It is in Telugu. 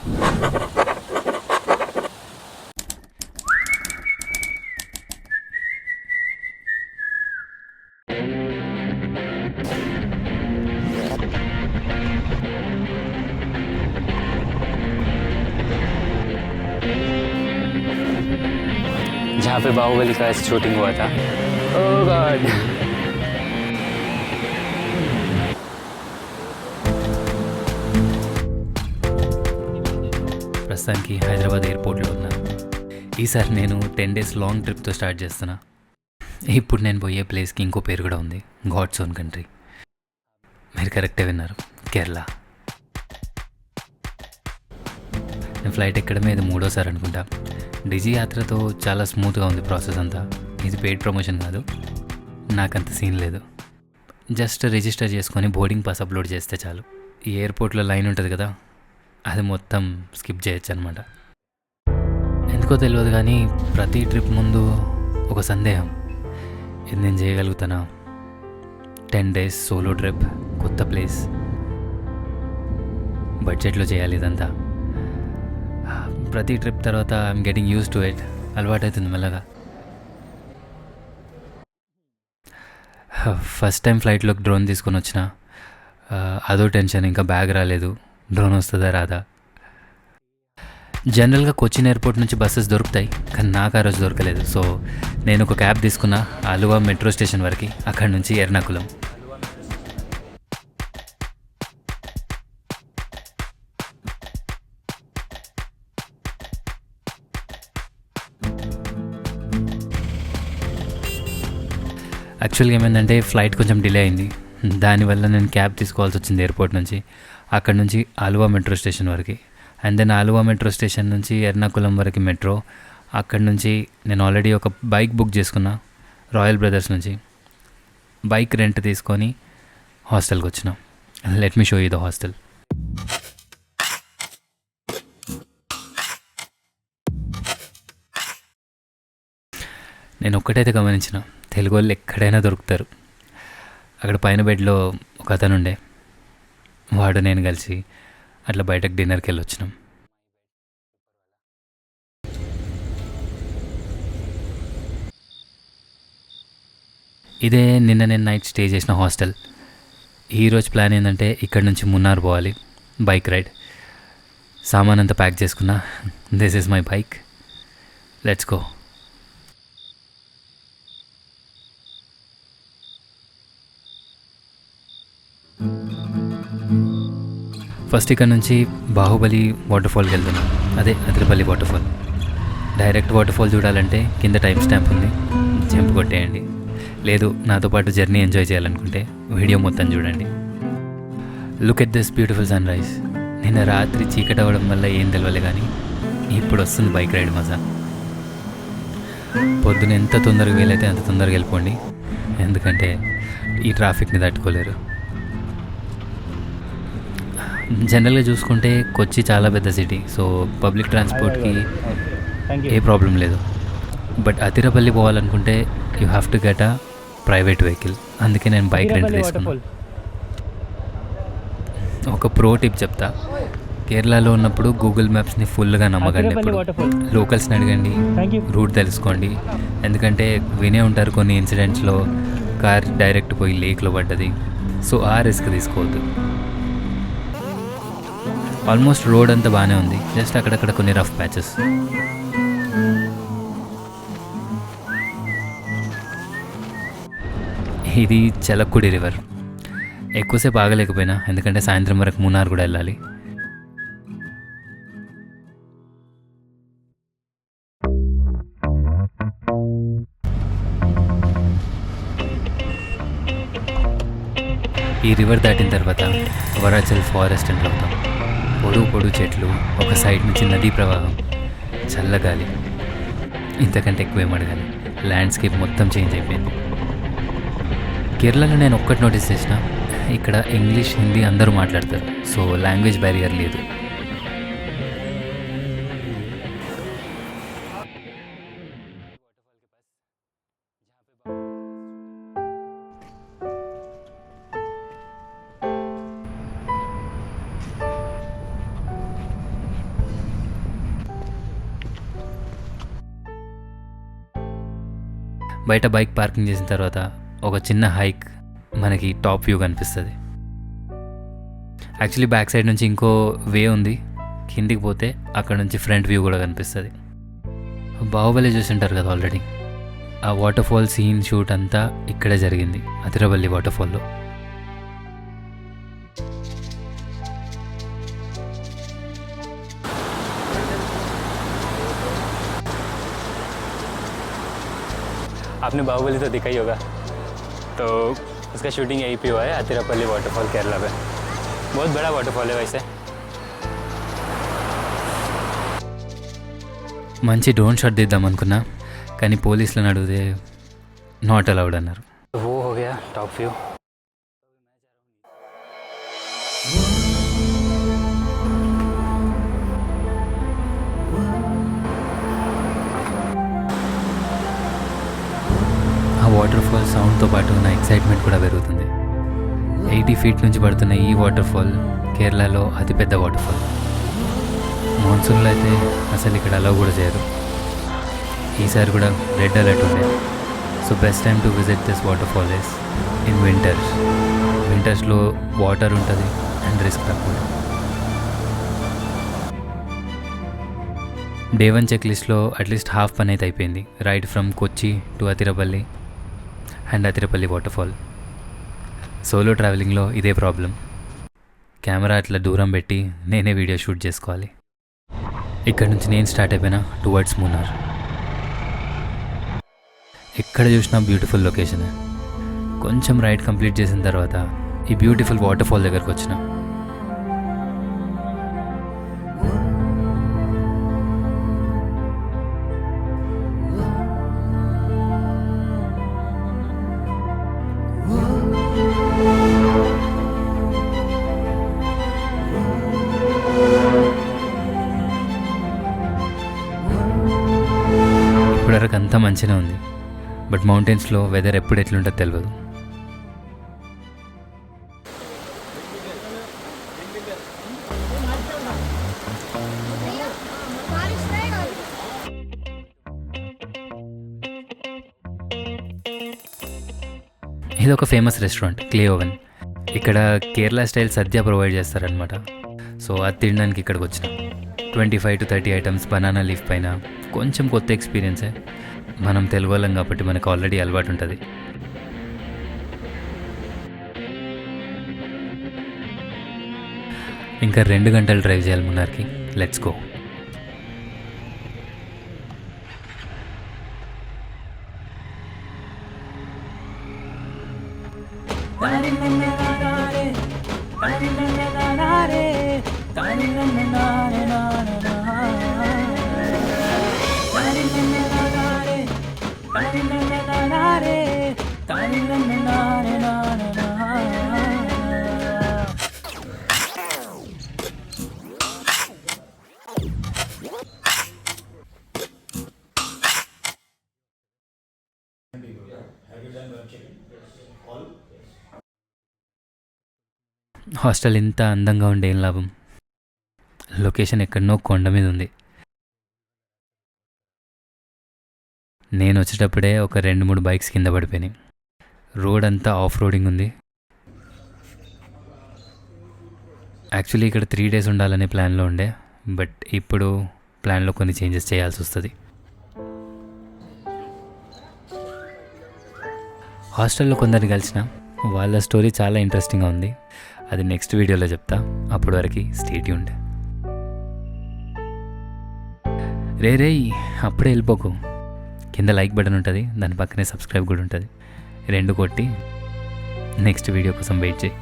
जहाँ पे बाहुबली का शूटिंग हुआ था। ओह गॉड ప్రస్తుతానికి హైదరాబాద్ ఎయిర్పోర్ట్లో ఉన్నా. ఈసారి నేను టెన్ డేస్ లాంగ్ ట్రిప్తో స్టార్ట్ చేస్తున్నా. ఇప్పుడు నేను పోయే ప్లేస్కి ఇంకో పేరు కూడా ఉంది. God's own country. మీరు కరెక్టే విన్నారు. కేరళ. నేను ఫ్లైట్ ఎక్కడమే ఇది మూడోసారి అనుకుంటా. డిజీ యాత్రతో చాలా స్మూత్గా ఉంది ప్రాసెస్ అంతా. ఇది పెయిడ్ ప్రమోషన్ కాదు. నాకంత సీన్ లేదు. జస్ట్ రిజిస్టర్ చేసుకొని బోర్డింగ్ పాస్ అప్లోడ్ చేస్తే చాలు. ఈ ఎయిర్పోర్ట్లో లైన్ ఉంటుంది కదా. అది మొత్తం స్కిప్ చేయొచ్చు అనమాట ఎందుకో తెలియదు కానీ ప్రతి ట్రిప్ ముందు ఒక సందేహం. ఇది నేను చేయగలుగుతానా? టెన్ డేస్ సోలో ట్రిప్ కొత్త ప్లేస్. బడ్జెట్లో చేయాలి ఇదంతా. ప్రతి ట్రిప్ తర్వాత I'm getting use to it అలవాటవుతుంది మెల్లగా. ఫస్ట్ టైం ఫ్లైట్లోకి డ్రోన్ తీసుకొని వచ్చిన అదో టెన్షన్ ఇంకా బ్యాగ్ రాలేదు. డ్రోన్ వస్తుందా రాదా? జనరల్గా కొచ్చిన్ ఎయిర్పోర్ట్ నుంచి బస్సెస్ దొరుకుతాయి కానీ నాకు ఆ రోజు దొరకలేదు. సో నేను ఒక క్యాబ్ తీసుకున్న అలువా మెట్రో స్టేషన్ వరకు అక్కడి నుంచి ఎర్నాకుళం యాక్చువల్గా ఏమైందంటే ఫ్లైట్ కొంచెం డిలే అయింది. దానివల్ల నేను క్యాబ్ తీసుకోవాల్సి వచ్చింది ఎయిర్పోర్ట్ నుంచి. అక్కడ నుంచి ఆలువా మెట్రో స్టేషన్ వరకు. And then Aluva metro station నుంచి ఎర్నాకుళం వరకు మెట్రో. అక్కడ నుంచి నేను ఆల్రెడీ ఒక బైక్ బుక్ చేసుకున్నా రాయల్ బ్రదర్స్ నుంచి. బైక్ రెంట్ తీసుకొని హాస్టల్కి వచ్చినాం. Let me show you the hostel. నేను ఒక్కటైతే గమనించిన తెలుగు వాళ్ళు ఎక్కడైనా దొరుకుతారు. అక్కడ పైన బెడ్లో ఒక అతను ఉండే వాడు నేను కలిసి అట్లా బయటకు డిన్నర్కి వెళ్ళి వచ్చినాం ఇదే నిన్న నేను నైట్ స్టే చేసిన హాస్టల్. ఈరోజు ప్లాన్ ఏంటంటే ఇక్కడ నుంచి మున్నార్ పోవాలి బైక్ రైడ్. సామాన్ అంతా ప్యాక్ చేసుకున్నా. This is my bike let's go first ఇక్కడ నుంచి బాహుబలి వాటర్ఫాల్కి వెళ్తున్నాం అదే అదిరిపల్లి వాటర్ఫాల్ డైరెక్ట్ వాటర్ఫాల్ చూడాలంటే కింద టైం స్టాంప్ ఉంది. జంప్ కొట్టేయండి. లేదు నాతో పాటు జర్నీ ఎంజాయ్ చేయాలనుకుంటే వీడియో మొత్తం చూడండి. Look at this beautiful sunrise నిన్న రాత్రి చీకటి అవ్వడం వల్ల ఏం తెలవలే కానీ ఇప్పుడు వస్తుంది బైక్ రైడ్ మజా. పొద్దున ఎంత తొందరగా వీలైతే అంత తొందరగా వెళ్ళిపోండి. ఎందుకంటే ఈ ట్రాఫిక్ని తట్టుకోలేరు. జనరల్గా చూసుకుంటే కొచ్చి చాలా పెద్ద సిటీ. సో పబ్లిక్ ట్రాన్స్పోర్ట్కి ఏ ప్రాబ్లం లేదు. But Athirappilly పోవాలనుకుంటే you have to get a private vehicle. అందుకే నేను బైక్ రెంట్ తీసుకున్నాను ఒక ప్రో టిప్ చెప్తా. కేరళలో ఉన్నప్పుడు గూగుల్ మ్యాప్స్ని ఫుల్గా నమ్మకండి ఎప్పుడు. లోకల్స్ని అడగండి. రూట్ తెలుసుకోండి. ఎందుకంటే వినే ఉంటారు కొన్ని ఇన్సిడెంట్స్లో కార్ డైరెక్ట్ పోయి లేక్లో పడ్డది. సో ఆ రిస్క్ తీసుకోవద్దు. ఆల్మోస్ట్ రోడ్ అంతా బాగానే ఉంది. జస్ట్ అక్కడక్కడ కొన్ని రఫ్ ప్యాచెస్. ఇది చెలక్కుడి రివర్. ఎక్కువసేపు ఆగలేకపోయినా ఎందుకంటే సాయంత్రం వరకు మూనార్ కూడా వెళ్ళాలి. ఈ రివర్ దాటిన తర్వాత వరాచల్ ఫారెస్ట్ ఎంటర్ అవుతాం. పొడుగు పొడుగు చెట్లు ఒక సైడ్ నుంచి నదీ ప్రవాహం చల్లగాలి ఇంతకంటే ఎక్కువేం అడగాలి. ల్యాండ్స్కేప్ మొత్తం చేంజ్ అయిపోయింది. కేరళలో నేను ఒక్కటి నోటీస్ చేసిన ఇక్కడ ఇంగ్లీష్ హిందీ అందరూ మాట్లాడతారు. సో లాంగ్వేజ్ బ్యారియర్ లేదు. బయట బైక్ పార్కింగ్ చేసిన తర్వాత ఒక చిన్న హైక్ మనకి టాప్ వ్యూ కనిపిస్తుంది. యాక్చువల్లీ బ్యాక్ సైడ్ నుంచి ఇంకో వే ఉంది. కిందికి పోతే అక్కడ నుంచి ఫ్రంట్ వ్యూ కూడా కనిపిస్తుంది. బాహుబలి చూసింటారు కదా ఆల్రెడీ ఆ వాటర్ఫాల్ సీన్ షూట్ అంతా ఇక్కడే జరిగింది అతిరబల్లి వాటర్ఫాల్లో आपने बाहुबली तो देखा ही होगा तो उसका शूटिंग यहीं पे हुआ है अतिरापल्ली वाटरफॉल केरला में बहुत बड़ा वाटरफॉल है वैसे మంచి డ్రోన్ షాట్ తీద్దాం అనుకున్నా కానీ పోలీసులను అడిగితే నాట్ అలౌడ్ అన్నారు तो वो हो गया కూడా పెరుగుతుంది. ఎయిటీ ఫీట్ నుంచి పడుతున్న ఈ వాటర్ ఫాల్ కేరళలో అతిపెద్ద వాటర్ ఫాల్ మాన్సూన్లో అయితే అసలు ఇక్కడ అలౌ కూడా చేయరు. ఈసారి కూడా రెడ్ అలర్ట్ ఉండే. So best time to visit this waterfall is in winters వింటర్స్లో water ఉంటుంది అండ్ రిస్క్ తక్కువ డే వన్ చెక్ లిస్ట్లో అట్లీస్ట్ హాఫ్ పని అయితే అయిపోయింది. Ride from Kochi to Athirappilly and Athirappilly waterfall. Solo ట్రావెలింగ్లో ఇదే ప్రాబ్లం కెమెరా అట్లా దూరం పెట్టి నేనే వీడియో షూట్ చేసుకోవాలి. ఇక్కడ నుంచి నేను స్టార్ట్ అయిపోయినా టువర్డ్స్ మూనార్ ఎక్కడ చూసినా బ్యూటిఫుల్ లొకేషన్ కొంచెం రైడ్ కంప్లీట్ చేసిన తర్వాత ఈ బ్యూటిఫుల్ వాటర్ఫాల్ దగ్గరకు వచ్చినా. మంచిగా ఉంది. బట్ మౌంటైన్స్లో వెదర్ ఎప్పుడు ఎట్లుంటుందో తెలియదు ఇది ఒక ఫేమస్ రెస్టారెంట్ క్లే ఓవెన్. ఇక్కడ కేరళ స్టైల్ సద్య ప్రొవైడ్ చేస్తారనమాట సో అది తినడానికి ఇక్కడికి వచ్చిన twenty five to thirty items banana leaf పైన. కొంచెం కొత్త ఎక్స్పీరియన్సే. మనం తెలుగు వాళ్ళం కాబట్టి మనకు ఆల్రెడీ అలవాటు ఉంటుంది. ఇంకా రెండు గంటలు డ్రైవ్ చేయాలి మున్నార్కి. లెట్స్ గో హాస్టల్ ఇంత అందంగా ఉండే ఏం లాభం లొకేషన్ ఎక్కడనో కొండ మీద ఉంది నేను వచ్చేటప్పుడే ఒక రెండు మూడు బైక్స్ కింద పడిపోయినాయి. రోడ్ అంతా ఆఫ్ రోడింగ్ ఉంది. యాక్చువల్లీ ఇక్కడ త్రీ డేస్ ఉండాలనే ప్లాన్లో ఉండే. బట్ ఇప్పుడు ప్లాన్లో కొన్ని చేంజెస్ చేయాల్సి వస్తుంది. హాస్టల్లో కొందరిని కలిసిన వాళ్ళ స్టోరీ చాలా ఇంట్రెస్టింగ్గా ఉంది. అది నెక్స్ట్ వీడియోలో చెప్తా. అప్పటి వరకు స్టేట్ ఉండే రే రే అప్పుడే వెళ్ళిపోకు. కింద లైక్ బటన్ ఉంటుంది దాని పక్కనే సబ్స్క్రైబ్ కూడా ఉంటుంది. రెండు కొట్టి నెక్స్ట్ వీడియో కోసం వెయిట్ చేయి.